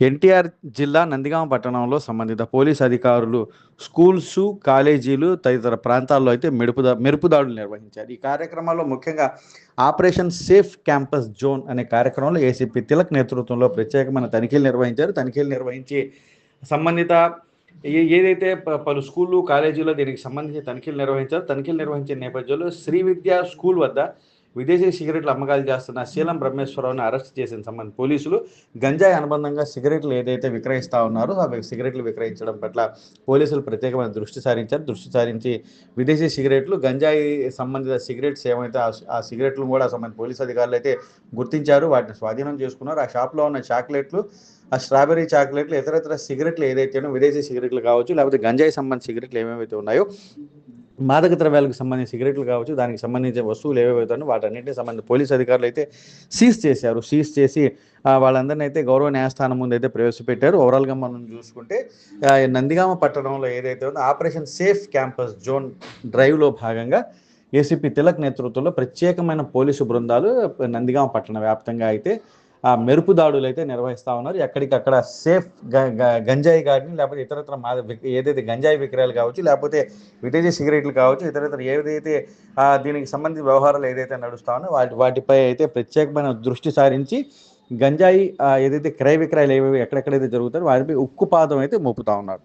ఎన్టీఆర్ జిల్లా నందిగామ పట్టణంలో సంబంధిత పోలీస్ అధికారులు స్కూల్స్ కాలేజీలు తదితర ప్రాంతాల్లో అయితే మెరుపుదా మెరుపుదాడులు నిర్వహించారు. ఈ కార్యక్రమంలో ముఖ్యంగా ఆపరేషన్ సేఫ్ క్యాంపస్ జోన్ అనే కార్యక్రమంలో ఏసీపీ తిలక్ నేతృత్వంలో ప్రత్యేకమైన తనిఖీలు నిర్వహించారు. తనిఖీలు నిర్వహించి సంబంధిత ఏదైతే ప- పలు స్కూళ్ళు కాలేజీలో దీనికి సంబంధించి తనిఖీలు నిర్వహించారు తనిఖీలు నిర్వహించిన నేపథ్యంలో శ్రీ విద్యా స్కూల్ వద్ద విదేశీ సిగరెట్లు అమ్మకాలు చేస్తున్న శీలం బ్రహ్మేశ్వరరావుని అరెస్ట్ చేసిన సంబంధ పోలీసులు గంజాయి అనుబంధంగా సిగరెట్లు ఏదైతే విక్రయిస్తా ఉన్నారో ఆ సిగరెట్లు విక్రయించడం పట్ల పోలీసులు ప్రత్యేకమైన దృష్టి సారించారు. దృష్టి సారించి విదేశీ సిగరెట్లు గంజాయి సంబంధిత సిగరెట్స్ ఏమైతే ఆ- సిగరెట్లు కూడా సంబంధిత పోలీసు అధికారులు అయితే గుర్తించారు వాటిని స్వాధీనం చేసుకున్నారు. ఆ షాప్లో ఉన్న చాక్లెట్లు ఆ స్ట్రాబెర్రీ చాక్లెట్లు ఇతర ఇతర సిగరెట్లు ఏదైతేనో విదేశీ సిగరెట్లు కావచ్చు లేకపోతే గంజాయి సంబంధించిన సిగరెట్లు ఏమేమైతే ఉన్నాయో మాదక ద్రవ్యాలకు సంబంధించిన సిగరెట్లు కావచ్చు దానికి సంబంధించిన వస్తువులు ఏవేవైతే వాటన్నింటినీ సంబంధించిన సంబంధించి అధికారులు అయితే సీజ్ చేశారు. సీజ్ చేసి వాళ్ళందరినీ అయితే గౌరవ న్యాయస్థానం ముందు అయితే ప్రవేశపెట్టారు. ఓవరాల్గా మనం చూసుకుంటే నందిగామ పట్టణంలో ఏదైతే ఉందో ఆపరేషన్ సేఫ్ క్యాంపస్ జోన్ డ్రైవ్లో భాగంగా ఏసీపీ తిలక్ నేతృత్వంలో ప్రత్యేకమైన పోలీసు బృందాలు నందిగామ పట్టణ వ్యాప్తంగా అయితే మెరుపు దాడులు అయితే నిర్వహిస్తా ఉన్నారు. ఎక్కడికక్కడ సేఫ్ గ- గంజాయి గాడిని లేకపోతే ఇతరత్ర మా ఏదైతే గంజాయి విక్రయాలు కావచ్చు లేకపోతే విటేజీ సిగరెట్లు కావచ్చు ఇతరత్ర ఏదైతే దీనికి సంబంధించిన వ్యవహారాలు ఏదైతే నడుస్తా ఉన్నాయో వాటి వాటిపై అయితే ప్రత్యేకమైన దృష్టి సారించి గంజాయి ఏదైతే క్రయ విక్రయాలు ఏవేవి ఎక్కడెక్కడైతే జరుగుతాయో వాటిపై ఉక్కుపాదం అయితే మోపుతా ఉన్నారు.